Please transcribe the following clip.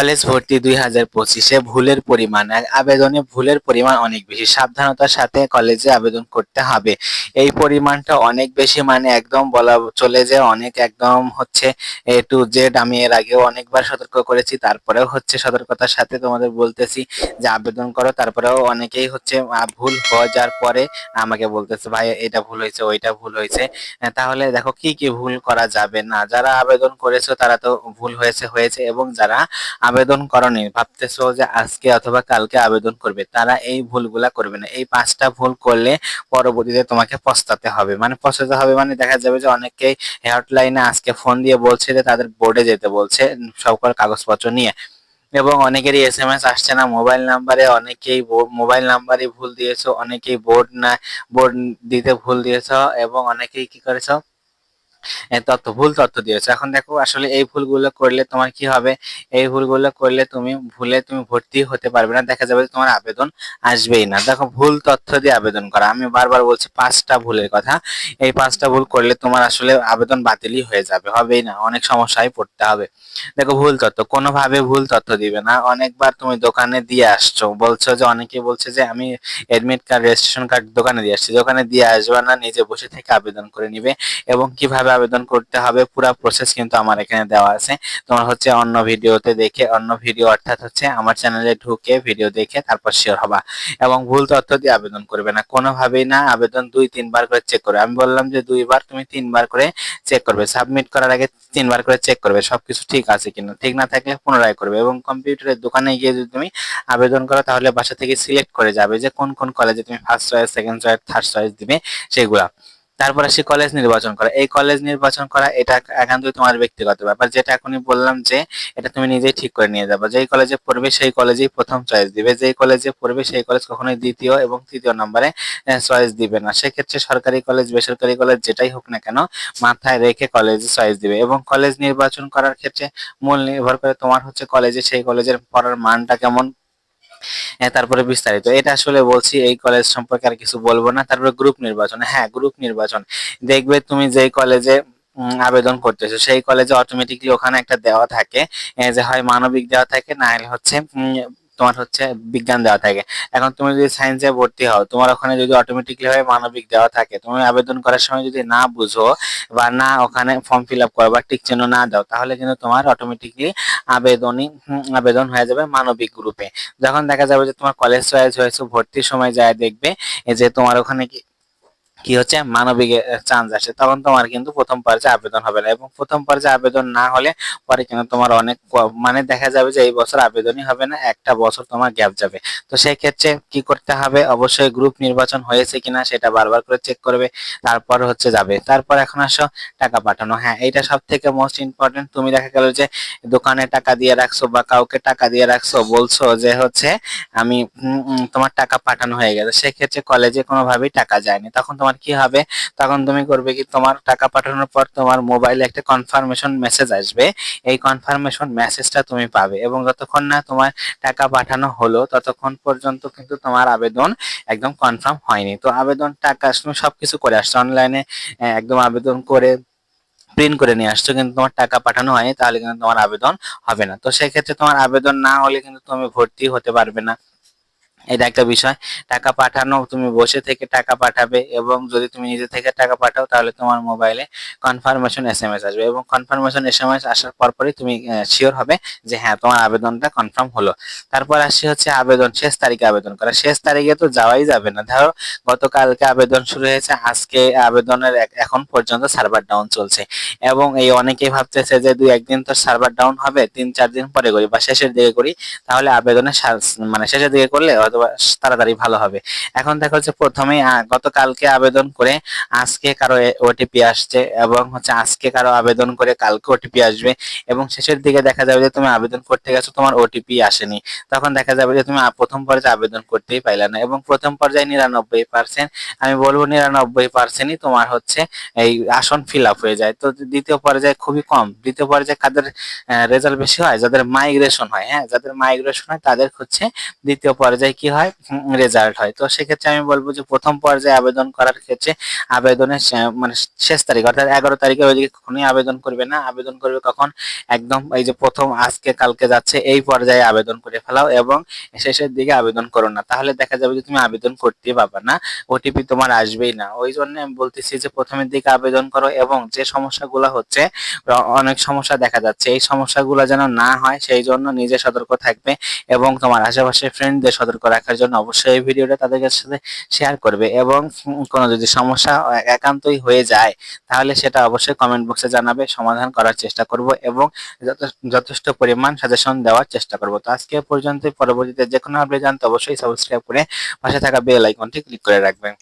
College ভর্তি দুই হাজার পঁচিশে ভুলের পরিমাণ আবেদনে ভুলের পরিমাণ অনেক বেশি। সাবধানতার সাথে কলেজে আবেদন করতে হবে। এই পরিমাণটা অনেক বেশি মানে একদম বলা চলে যে অনেক একদম হচ্ছে এ টু জেড। আমি এর আগেও অনেকবার সতর্ক করেছি, তারপরেও হচ্ছে সতর্কতার সাথে তোমাদের বলতেছি যে আবেদন করো। তারপরেও অনেকেই হচ্ছে ভুল হয়ে যাওয়ার পরে আমাকে বলতেছে, ভাই, এটা ভুল হয়েছে, ওইটা ভুল হয়েছে। তাহলে দেখো কি কি ভুল করা যাবে না। যারা আবেদন করেছ তারা তো ভুল হয়েছে হয়েছে, এবং যারা আবেদন করনি, ভাবতেছো যে আজকে অথবা কালকে আবেদন করবে। তারা এই ভুলগুলা করবে না। এই পাঁচটা ভুল করলে পরবর্তীতে তোমাকে পস্তাতে হবে। মানে পস্তাতে হবে মানে দেখা যাবে যে অনেকেই হটলাইনে আজকে ফোন দিয়ে বলছে যে তাদের বোর্ডে যেতে বলছে, সকল কাগজপত্র নিয়ে। এবং অনেকেরই এস এম এস আসছে না মোবাইল নাম্বারে অনেকেই মোবাইল নাম্বারে ভুল দিয়েছ, অনেকেই বোর্ড না বোর্ড দিতে ভুল দিয়েছ, এবং অনেকেই কি করেছ? তথ্য ভুল তথ্য দিয়েছ। এখন দেখো, আসলে এই ভুলগুলো করলে তোমার কি হবে? এই ভুলগুলো করলে তুমি ভুলে তুমি ভর্তি হতে পারবে না। দেখা যাবে তোমার আবেদন আসবেই না। দেখো, ভুল তথ্য দিয়ে আবেদন করা। আমি বারবার বলছি পাঁচটা ভুলের কথা। এই পাঁচটা ভুল করলে তোমার আসলে আবেদন বাতিলই হয়ে যাবে। হবেই না। অনেক সমস্যায় পড়তে হবে। দেখো, ভুল তথ্য কোনোভাবে ভুল তথ্য দিবে না। অনেকবার তুমি দোকানে দিয়ে আসছো। বলছো যে, অনেকে বলছে যে, আমি এডমিট কার্ড রেজিস্ট্রেশন কার্ড দোকানে দিয়ে আসছি। দোকানে দিয়ে আসবে না, নিজে বসে থেকে আবেদন করে নিবে। এবং কীভাবে আবেদন করতে হবে, পুরো প্রসেস কিন্তু আমার এখানে দেওয়া আছে। তোমার হচ্ছে অন্য ভিডিওতে দেখে, অন্য ভিডিও অর্থাৎ হচ্ছে আমার চ্যানেলে ঢুকে ভিডিও দেখে তারপর শেয়ার হবা। এবং ভুল তথ্য দিয়ে আবেদন করবে না। কোনোভাবেই না আবেদন দুই, তিনবার করে চেক করবে। আমি বললাম যে দুইবার তুমি তিনবার করে চেক করবে। সাবমিট করার আগে তিনবার করে চেক করবে। সবকিছু ঠিক আছে কিনা? ঠিক না থাকলে পুনরায় করবে। এবং কম্পিউটারের দোকানে গিয়ে যদি তুমি আবেদন করো, তাহলে বাসা থেকে সিলেক্ট করে যাবে যে কোন কোন কলেজে তুমি first choice second choice third choice দিবে সেগুলা। তারপর আসি কলেজ নির্বাচন করা। এই কলেজ নির্বাচন করা এটা একান্তই তোমার ব্যক্তিগত ব্যাপার। যেটা এখনই বললাম যে, এটা তুমি নিজেই ঠিক করে নিয়ে যাবে। যেই কলেজে পড়বে, সেই কলেজেই প্রথম চয়েস দিবে। যেই কলেজে পড়বে, সেই কলেজ কখনোই দ্বিতীয় এবং তৃতীয় নম্বরে চয়েস দিবে না। সেক্ষেত্রে সরকারি কলেজ বেসরকারি কলেজ যেটাই হোক না কেন, মাথায় রেখে কলেজে চয়েস দিবে। এবং কলেজ নির্বাচন করার ক্ষেত্রে মূল নির্ভর করে তোমার হচ্ছে কলেজে সেই কলেজের পড়ার মানটা কেমন তারপরে বিস্তারিত। এটা আসলে বলছি, এই কলেজ সম্পর্কে আর কিছু বলব না। তারপরে গ্রুপ নির্বাচন। হ্যাঁ গ্রুপ নির্বাচন। দেখবে তুমি যেই কলেজে আবেদন করতেছো, সেই কলেজে অটোমেটিকলি ওখানে একটা দেওয়া থাকে যে হয় মানবিক দেওয়া থাকে, না হচ্ছে তোমার হচ্ছে বিজ্ঞান দেওয়া থাকে। এখন তুমি যদি সায়েন্সে ভর্তি হও, তোমার ওখানে যদি অটোমেটিকলি ভাবে মানবিক দেওয়া থাকে, তুমি আবেদন করার সময় যদি না বুঝো বা না ওখানে ফর্ম ফিল আপ করো বা টিক চিহ্ন না দাও, তাহলে কিন্তু তোমার অটোমেটিকলি আবেদনই আবেদন হয়ে যাবে মানবিক গ্রুপে যখন দেখা যাবে যে তোমার কলেজ চয়েস হয়েছে, ভর্তির সময় যায় দেখবে যে তোমার ওখানে কি কি হচ্ছে? মানবিক চান্স আসে। তখন তোমার কিন্তু প্রথম পর্যায়ে আবেদন হবে না এবং প্রথম পর্যায়ে আবেদন না হলে পরে কিন্তু তোমার অনেক মানে দেখা যাবে যে এই বছর আবেদনই হবে না, একটা বছর তোমার গ্যাপ যাবে। তো সেই ক্ষেত্রে কি করতে হবে? অবশ্যই গ্রুপ নির্বাচন হয়েছে কিনা সেটা বারবার করে চেক করবে, তারপর হচ্ছে যাবে। তারপর এখন আসো, টাকা পাঠানো। হ্যাঁ এইটা সব থেকে মোস্ট ইম্পর্টেন্ট তুমি দেখা গেল যে দোকানে টাকা দিয়ে রাখছো বা কাউকে টাকা দিয়ে রাখছো, বলছো যে হচ্ছে, আমি তোমার টাকা পাঠানো হয়ে গেছে। সেক্ষেত্রে কলেজে কোনোভাবেই টাকা যায়নি। তখন তোমার কি হবে? তখন তুমি করবে কি? তোমার টাকা পাঠানোর পর তোমার মোবাইলে একটা কনফার্মেশন মেসেজ আসবে। এই কনফার্মেশন মেসেজটা তুমি পাবে এবং যতক্ষণ না তোমার টাকা পাঠানো হলো, ততক্ষণ পর্যন্ত কিন্তু তোমার আবেদন একদম কনফার্ম হয়নি। তো আবেদন টাকা তুমি সবকিছু করে আসছো। অনলাইনে একদম আবেদন করে প্রিন্ট করে নিয়ে আসছো, কিন্তু তোমার টাকা পাঠানো হয়নি, তাহলে কিন্তু তোমার আবেদন হবে না। তো সেক্ষেত্রে তোমার আবেদন না হলে কিন্তু তুমি ভর্তি হতে পারবে না। এটা একটা বিষয়। টাকা পাঠানো, তুমি বসে থেকে টাকা পাঠাবে এবং যদি তুমি নিজে থেকে টাকা পাঠাও, তাহলে তোমার মোবাইলে কনফার্মেশন এস এম এস আসবে এবং কনফার্মেশন এস এম এস আসার পরপরই তুমি শিওর হবে যে হ্যাঁ তোমার আবেদনটা কনফার্ম হলো। তারপর আসছে হচ্ছে আবেদন, শেষ তারিখে আবেদন করা। শেষ তারিখে তো যাওয়াই যাবে না। ধরো গতকালকে আবেদন শুরু হয়েছে, আজকে আবেদনের এখন পর্যন্ত সার্ভার ডাউন চলছে। এবং এই অনেকেই ভাবতেছে যে দুই একদিন তো সার্ভার ডাউন হবে, তিন চার দিন পরে করি বা শেষের দিকে করি, তাহলে আবেদনের মানে শেষের দিকে করলে তাড়াতাড়ি ভালো হবে। এখন দেখা হচ্ছে প্রথমে গতকালকে আবেদন করে আজকে কারও ওটিপি আসছে এবং হচ্ছে আজকে কারও আবেদন করে কালকে ওটিপি আসবে এবং শেষের দিকে দেখা যাবে যে তুমি আবেদন করতে গেছো, তোমার ওটিপি আসেনি। তখন দেখা যাবে যে তুমি প্রথম পর্যায়ে আবেদন করতেই পাইলে না এবং প্রথম পর্যায়ে নিরানব্বই পার্সেন্ট আমি বলব নিরানব্বই পার্সেন্টই তোমার হচ্ছে এই আসন ফিল আপ হয়ে যায়। তো দ্বিতীয় পর্যায়ে খুবই কম। দ্বিতীয় পর্যায়ে কাদের রেজাল্ট বেশি হয়? যাদের মাইগ্রেশন হয় হ্যাঁ? যাদের মাইগ্রেশন হয়, তাদের হচ্ছে দ্বিতীয় পর্যায়ে কি হয়? রেজাল্ট হয়। তো সেক্ষেত্রে আমি বলব যে প্রথম পর্যায়ে আবেদন করার ক্ষেত্রে আবেদনের মানে শেষ তারিখ, অর্থাৎ এগারো তারিখে ওইদিকে কখনোই আবেদন করবে না। আবেদন করবে কখন? একদম এই যে প্রথম, আজকে, কালকে যাচ্ছে, এই পর্যায়ে আবেদন করে ফেলাও এবং শেষের দিকে আবেদন করো না। তাহলে দেখা যাবে যে তুমি আবেদন করতে পারবে না ওটিপি তোমার আসবেই না। ওই জন্য আমি বলতেছি যে প্রথমের দিকে আবেদন করো এবং যে সমস্যাগুলো হচ্ছে অনেক সমস্যা দেখা যাচ্ছে। এই সমস্যাগুলো যেন না হয়, সেই জন্য নিজে সতর্ক থাকবে এবং তোমার আশেপাশে ফ্রেন্ডদের সতর্ক রাখার জন্য অবশ্যই এই ভিডিওটা তাদের সাথে শেয়ার করবে এবং কোনো যদি সমস্যা একান্তই হয়ে যায়, তাহলে সেটা অবশ্যই কমেন্ট বক্সে জানাবে, সমাধান করার চেষ্টা করব এবং যথেষ্ট- যথেষ্ট পরিমাণ সাজেশন দেওয়ার চেষ্টা করব। তো আজকে পর্যন্ত পরবর্তীতে যে কোনো আপডেট জানতে অবশ্যই সাবস্ক্রাইব করে পাশে থাকা বেল আইকনটি ক্লিক করে রাখবেন।